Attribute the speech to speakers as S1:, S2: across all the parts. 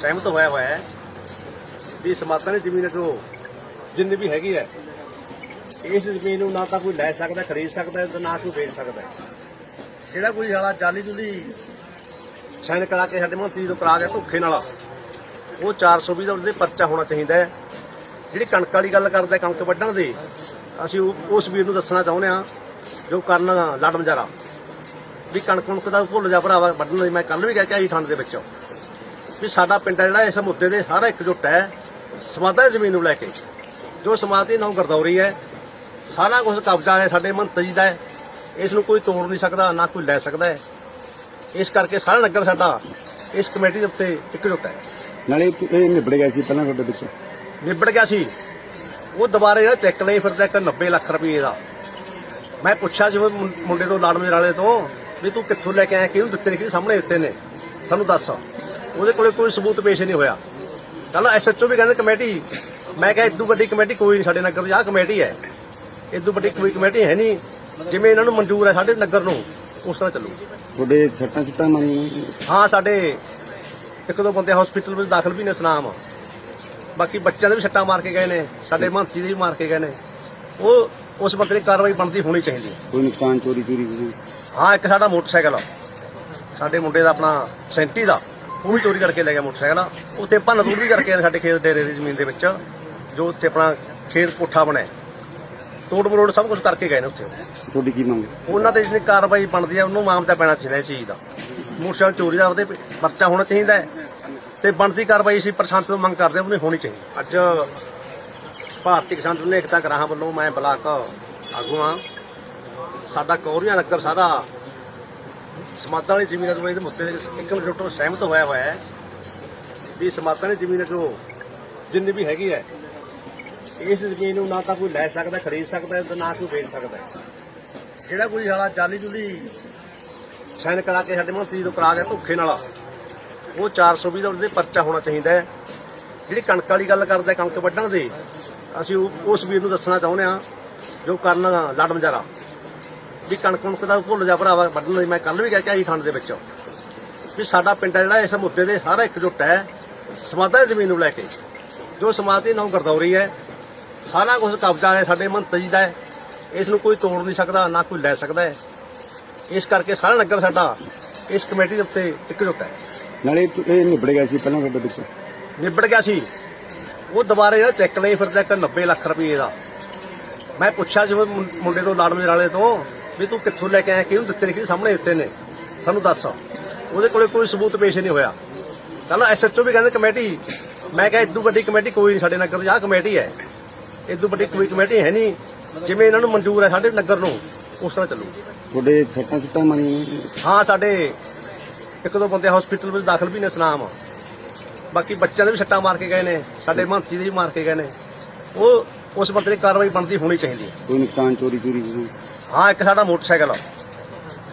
S1: ਸਹਿਮਤ ਹੋਇਆ ਹੋਇਆ ਹੈ ਵੀ ਸਮਾਤਾਂ ਦੀ ਜ਼ਮੀਨ ਜੋ ਜਿੰਨੀ ਵੀ ਹੈਗੀ ਹੈ, ਇਸ ਜ਼ਮੀਨ ਨੂੰ ਨਾ ਤਾਂ ਕੋਈ ਲੈ ਸਕਦਾ, ਖਰੀਦ ਸਕਦਾ ਹੈ ਤੇ ਨਾ ਕੋਈ ਵੇਚ ਸਕਦਾ ਜਿਹੜਾ ਕੋਈ ਸਾਲਾ ਜਾਲੀ ਜੁਲੀ ਸਾਈਨ ਕਰਾ ਕੇ ਸਾਡੇ ਮੰਤਰੀ ਤੋਂ ਕਰਾ ਗਿਆ ਧੋਖੇ ਨਾਲ, ਉਹ 420 ਦਾ ਉਹਦੇ ਪਰਚਾ ਹੋਣਾ ਚਾਹੀਦਾ ਹੈ। ਜਿਹੜੀ ਕਣਕ ਵਾਲੀ ਗੱਲ ਕਰਦਾ ਕਣਕ ਵੱਢਣ ਦੀ, ਅਸੀਂ ਉਹ- ਉਸ ਵੀਰ ਨੂੰ ਦੱਸਣਾ ਚਾਹੁੰਦੇ ਹਾਂ, ਜੋ ਕਰਨ ਲੜ ਮਜਾਰਾ ਵੀ ਕਣਕ ਕਣਕ ਦਾ ਭੁੱਲ ਜਾ ਭਰਾਵਾ, ਵੱਢਣ ਦੀ ਮੈਂ ਕੱਲ ਵੀ ਕਹਿ ਕੇ ਆਈ ਠੰਡ ਦੇ ਵਿੱਚੋਂ। ਵੀ ਸਾਡਾ ਪਿੰਡ ਜਿਹੜਾ ਇਸ ਮੁੱਦੇ ਦੇ ਸਾਰਾ ਇਕਜੁੱਟ ਹੈ ਸਮਾਧਾ ਜ਼ਮੀਨ ਨੂੰ ਲੈ ਕੇ। ਜੋ ਸਮਾਧ ਦੀ ਨਾਮ ਗਰਦੌਰੀ ਹੈ ਸਾਰਾ ਕੁਝ ਕਬਜ਼ਾ ਹੈ ਸਾਡੇ ਮੰਤਰੀ ਦਾ ਹੈ। ਇਸ ਨੂੰ ਕੋਈ ਤੋੜ ਨਹੀਂ ਸਕਦਾ ਨਾ ਕੋਈ ਲੈ ਸਕਦਾ ਹੈ। ਇਸ ਕਰਕੇ ਸਾਰਾ ਨਗਰ ਸਾਡਾ ਇਸ ਕਮੇਟੀ ਦੇ ਉੱਤੇ ਇਕਜੁੱਟ ਹੈ।
S2: ਨਾਲੇ ਇਹ ਨਿਬੜ ਗਿਆ ਸੀ ਪਹਿਲਾਂ ਤੁਹਾਡੇ ਪਿੱਛੇ?
S1: ਨਿਬੜ ਗਿਆ ਸੀ। ਉਹ ਦੁਬਾਰੇ ਜਿਹੜਾ ਚੈੱਕ ਲਈ ਫਿਰਦਾ ਇੱਕ 90 ਲੱਖ ਰੁਪਏ ਦਾ। ਮੈਂ ਪੁੱਛਿਆ ਮੁੰ- ਮੁੰਡੇ ਤੋਂ ਲਾੜਮੇ ਵਾਲੇ ਤੋਂ ਵੀ ਤੂੰ ਕਿੱਥੋਂ ਲੈ ਕੇ ਆਇਆ ਕਿਹਨੂੰ ਦਿੱਤੇ ਨੇ ਕਿ ਸਾਹਮਣੇ ਦਿੱਤੇ ਨੇ? ਸਾਨੂੰ ਦੱਸ। ਉਹਦੇ ਕੋਲੇ ਕੋਈ ਸਬੂਤ ਪੇਸ਼ ਨਹੀਂ ਹੋਇਆ। ਚਲੋ ਐਸਐਚਓ ਵੀ ਕਹਿੰਦੇ ਕਮੇਟੀ ਮੈਂ ਕਿਹਾ ਇਦੋਂ ਵੱਡੀ ਕਮੇਟੀ ਕੋਈ ਨਹੀਂ ਸਾਡੇ ਨਗਰ ਦੀ ਆਹ ਕਮੇਟੀ ਹੈ। ਇਦੋਂ ਵੱਡੀ ਕੋਈ ਕਮੇਟੀ ਹੈ ਨਹੀਂ ਜਿਵੇਂ ਇਹਨਾਂ ਨੂੰ ਮਨਜ਼ੂਰ ਹੈ ਸਾਡੇ ਨਗਰ ਨੂੰ ਉਸ ਤਰ੍ਹਾਂ ਚੱਲੂ।
S2: ਤੁਹਾਡੇ ਛੱਟਾਂ ਛੁੱਟਾਂ ਮਾਰੀਆਂ
S1: ਹਾਂ ਸਾਡੇ ਇੱਕ ਦੋ ਬੰਦੇ ਹਸਪੀਟਲ ਵਿੱਚ ਦਾਖਲ ਵੀ ਨੇ ਸੁਨਾਮ। ਬਾਕੀ ਬੱਚਿਆਂ ਦੇ ਵੀ ਸੱਟਾਂ ਮਾਰ ਕੇ ਗਏ ਨੇ ਸਾਡੇ ਮੰਤਰੀ ਦੇ ਵੀ ਮਾਰ ਕੇ ਗਏ ਨੇ। ਉਹ ਉਸ ਬੰਦੇ ਦੀ ਕਾਰਵਾਈ ਬਣਦੀ ਹੋਣੀ ਚਾਹੀਦੀ
S2: ਕੋਈ ਨੁਕਸਾਨ ਚੋਰੀ ਚੋਰੀ
S1: ਹਾਂ ਇੱਕ ਸਾਡਾ ਮੋਟਰਸਾਈਕਲ ਆ। ਸਾਡੇ ਮੁੰਡੇ ਦਾ ਆਪਣਾ ਸੈਂਟੀ ਦਾ। ਉਹ ਵੀ ਚੋਰੀ ਕਰਕੇ ਲੈ ਗਿਆ ਮੋਟਰਸਾਈਕਲ ਉੱਥੇ ਭੰਨ ਤੋੜ ਵੀ ਕਰਕੇ ਸਾਡੇ ਖੇਤ ਡੇਰੇ ਦੀ ਜ਼ਮੀਨ ਦੇ ਵਿੱਚ ਜੋ ਉੱਥੇ ਆਪਣਾ ਖੇਤ ਕੋਠਾ ਬਣਿਆ। ਤੋੜ ਮਰੋੜ ਸਭ ਕੁਝ ਕਰਕੇ ਗਏ ਨੇ ਉੱਥੇ।
S2: ਤੁਹਾਡੀ ਕੀ ਮੰਗ?
S1: ਉਹਨਾਂ ਤੇ ਜਿਹੜੀ ਕਾਰਵਾਈ ਬਣਦੀ ਹੈ ਉਹਨੂੰ ਮਾਮਲਾ ਪੈਣਾ ਚਾਹੀਦਾ ਇਸ ਚੀਜ਼ ਦਾ। ਮੋਟਰਸਾਈਕਲ ਚੋਰੀ ਦਾ ਉਹਦੇ ਪਰਚਾ ਹੋਣਾ ਚਾਹੀਦਾ ਹੈ। ਤੇ ਬਣਦੀ ਕਾਰਵਾਈ ਅਸੀਂ ਪ੍ਰਸ਼ਾਸਨ ਤੋਂ ਮੰਗ ਕਰਦੇ ਹਾਂ ਉਹਨੇ ਹੋਣੀ ਚਾਹੀਦੀ। ਅੱਜ ਭਾਰਤੀ ਕਿਸਾਨ ਯੂਨੀਅਨ ਏਕਤਾ ਗਰਾਹਾਂ ਵੱਲੋਂ ਮੈਂ ਬਲਾਕ ਆਗੂ ਹਾਂ। ਸਾਡਾ ਕੌਰੀਆਂ ਨਗਰ ਸਾਰਾ ਸਮਾਤਾਂ ਵਾਲੀ ਜ਼ਮੀਨ ਦੇ ਮੁੱਦੇ ਇੱਕ ਮਿੰਟ ਸਹਿਮਤ ਹੋਇਆ ਹੋਇਆ ਹੈ ਵੀ ਸਮਾਤਾਂ ਦੀ ਜ਼ਮੀਨ ਜੋ ਜਿੰਨੀ ਵੀ ਹੈਗੀ ਹੈ, ਇਸ ਜ਼ਮੀਨ ਨੂੰ ਨਾ ਤਾਂ ਕੋਈ ਲੈ ਸਕਦਾ, ਖਰੀਦ ਸਕਦਾ ਹੈ ਤੇ ਨਾ ਕੋਈ ਵੇਚ ਸਕਦਾ। ਜਿਹੜਾ ਕੋਈ ਸਾਲਾ ਜਾਲੀ ਜੁਲੀ ਸਾਈਨ ਕਰਾ ਕੇ ਸਾਡੇ ਮੰਤਰੀ ਤੋਂ ਕਰਾ ਗਿਆ ਧੋਖੇ ਨਾਲ, ਉਹ 420 ਦਾ ਉਹਦੇ ਪਰਚਾ ਹੋਣਾ ਚਾਹੀਦਾ ਹੈ। ਜਿਹੜੀ ਕਣਕ ਵਾਲੀ ਗੱਲ ਕਰਦਾ ਕਣਕ ਵੱਢਣ ਦੀ, ਅਸੀਂ ਉਸ ਵੀਰ ਨੂੰ ਦੱਸਣਾ ਚਾਹੁੰਦੇ ਹਾਂ ਜੋ ਕਰਨ ਲੜ ਮਜਾਰਾ। ਵੀ ਕਣਕ ਕਣਕ ਦਾ ਭੁੱਲ ਜਾ ਭਰਾਵਾ ਵੱਢਣ ਦੀ ਮੈਂ ਕੱਲ ਵੀ ਕਹਿ ਕੇ ਆਈ ਠੰਡ ਦੇ ਵਿੱਚ। ਵੀ ਸਾਡਾ ਪਿੰਡ ਜਿਹੜਾ ਇਸ ਮੁੱਦੇ ਦੇ ਸਾਰਾ ਇਕਜੁੱਟ ਹੈ ਸਮਾਧਾ ਦੀ ਜ਼ਮੀਨ ਨੂੰ ਲੈ ਕੇ। ਜੋ ਸਮਾਧ ਦੀ ਨਾਮ ਗਰਦੌਰੀ ਹੈ ਸਾਰਾ ਕੁਝ ਕਬਜ਼ਾ ਹੈ ਸਾਡੇ ਮੰਤਰੀ ਦਾ ਹੈ। ਇਸ ਨੂੰ ਕੋਈ ਤੋੜ ਨਹੀਂ ਸਕਦਾ ਨਾ ਕੋਈ ਲੈ ਸਕਦਾ ਹੈ। ਇਸ ਕਰਕੇ ਸਾਰਾ ਨਗਰ ਸਾਡਾ ਇਸ ਕਮੇਟੀ ਦੇ ਉੱਤੇ ਇਕਜੁੱਟ ਹੈ।
S2: ਨਾਲੇ ਇਹ ਨਿਬੜ ਗਿਆ ਸੀ ਪਹਿਲਾਂ ਤੁਹਾਡੇ ਪਿੱਛੇ।
S1: ਨਿਬੜ ਗਿਆ ਸੀ। ਉਹ ਦੁਬਾਰੇ ਜਿਹੜਾ ਚੈੱਕ ਲਈ ਫਿਰਦਾ ਇੱਕ 90 ਲੱਖ ਰੁਪਏ ਦਾ। ਮੈਂ ਪੁੱਛਿਆ ਸੀ ਮੁੰਡੇ ਤੋਂ ਲਾੜਮੇ ਵਾਲੇ ਤੋਂ ਵੀ ਤੂੰ ਕਿੱਥੋਂ ਲੈ ਕੇ ਆਇਆ ਕਿਹਨੂੰ ਦਿੱਤੇ ਨੇ ਕਿ ਸਾਹਮਣੇ ਦਿੱਤੇ ਨੇ? ਸਾਨੂੰ ਦੱਸ। ਉਹਦੇ ਕੋਲੇ ਕੋਈ ਸਬੂਤ ਪੇਸ਼ ਨਹੀਂ ਹੋਇਆ। ਚਲੋ ਐਸਐਚਓ ਵੀ ਕਹਿੰਦੇ ਕਮੇਟੀ ਮੈਂ ਕਿਹਾ ਇਦੋਂ ਵੱਡੀ ਕਮੇਟੀ ਕੋਈ ਨਹੀਂ ਸਾਡੇ ਨਗਰ ਦੀ ਆਹ ਕਮੇਟੀ ਹੈ। ਇਦੋਂ ਵੱਡੀ ਕੋਈ ਕਮੇਟੀ ਹੈ ਨਹੀਂ। ਜਿਵੇਂ ਇਹਨਾਂ ਨੂੰ ਮਨਜ਼ੂਰ ਹੈ ਸਾਡੇ ਨਗਰ ਨੂੰ ਉਸ ਤਰ੍ਹਾਂ ਚੱਲੂ।
S2: ਤੁਹਾਡੇ ਛੱਟਾਂ ਛੁੱਟਾਂ ਮਾਰੀਆਂ
S1: ਹਾਂ ਸਾਡੇ ਇੱਕ ਦੋ ਬੰਦੇ ਹਸਪੀਟਲ ਵਿੱਚ ਦਾਖਲ ਵੀ ਨੇ ਸੁਨਾਮ ਬਾਕੀ ਬੱਚਿਆਂ ਦੇ ਵੀ ਸੱਟਾਂ ਮਾਰ ਕੇ ਗਏ ਨੇ ਸਾਡੇ ਮੰਤਰੀ ਦੇ ਵੀ ਮਾਰ ਕੇ ਗਏ ਨੇ। ਉਹ ਉਸ ਬੰਦੇ ਦੀ ਕਾਰਵਾਈ ਬਣਦੀ ਹੋਣੀ ਚਾਹੀਦੀ ਹੈ।
S2: ਕੋਈ ਨੁਕਸਾਨ ਚੋਰੀ ਚੋਰੀ
S1: ਹਾਂ ਇੱਕ ਸਾਡਾ ਮੋਟਰਸਾਈਕਲ ਆ।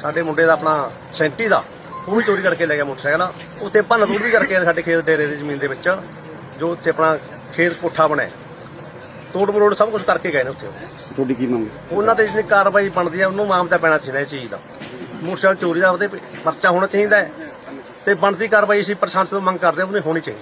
S1: ਸਾਡੇ ਮੁੰਡੇ ਦਾ ਆਪਣਾ ਸੈਂਟੀ ਦਾ ਉਹ ਵੀ ਚੋਰੀ ਕਰਕੇ ਲੈ ਗਿਆ ਮੋਟਰਸਾਈਕਲ। ਉੱਥੇ ਭੰਨ ਤੋੜ ਵੀ ਕਰਕੇ ਸਾਡੇ ਖੇਤ ਡੇਰੇ ਦੀ ਜ਼ਮੀਨ ਦੇ ਵਿੱਚ ਜੋ ਉੱਥੇ ਆਪਣਾ ਖੇਤ ਕੋਠਾ ਬਣਿਆ। ਤੋੜ ਮਰੋੜ ਸਭ ਕੁਝ ਕਰਕੇ ਗਏ ਨੇ ਉੱਥੇ।
S2: ਤੁਹਾਡੀ ਕੀ ਮੰਗ?
S1: ਉਹਨਾਂ ਤੇ ਜਿਹੜੀ ਕਾਰਵਾਈ ਬਣਦੀ ਹੈ ਉਹਨੂੰ ਮਾਮਲਾ ਪੈਣਾ ਚਾਹੀਦਾ ਇਸ ਚੀਜ਼ ਦਾ। ਮੋਟਰਸਾਈਕਲ ਚੋਰੀ ਦਾ ਉਹਦੇ ਪਰਚਾ ਹੋਣਾ ਚਾਹੀਦਾ ਹੈ। ਤੇ ਬਣਦੀ ਕਾਰਵਾਈ ਅਸੀਂ ਪ੍ਰਸ਼ਾਸਨ ਤੋਂ ਮੰਗ ਕਰਦੇ ਹਾਂ ਉਹਨੇ ਹੋਣੀ ਚਾਹੀਦੀ।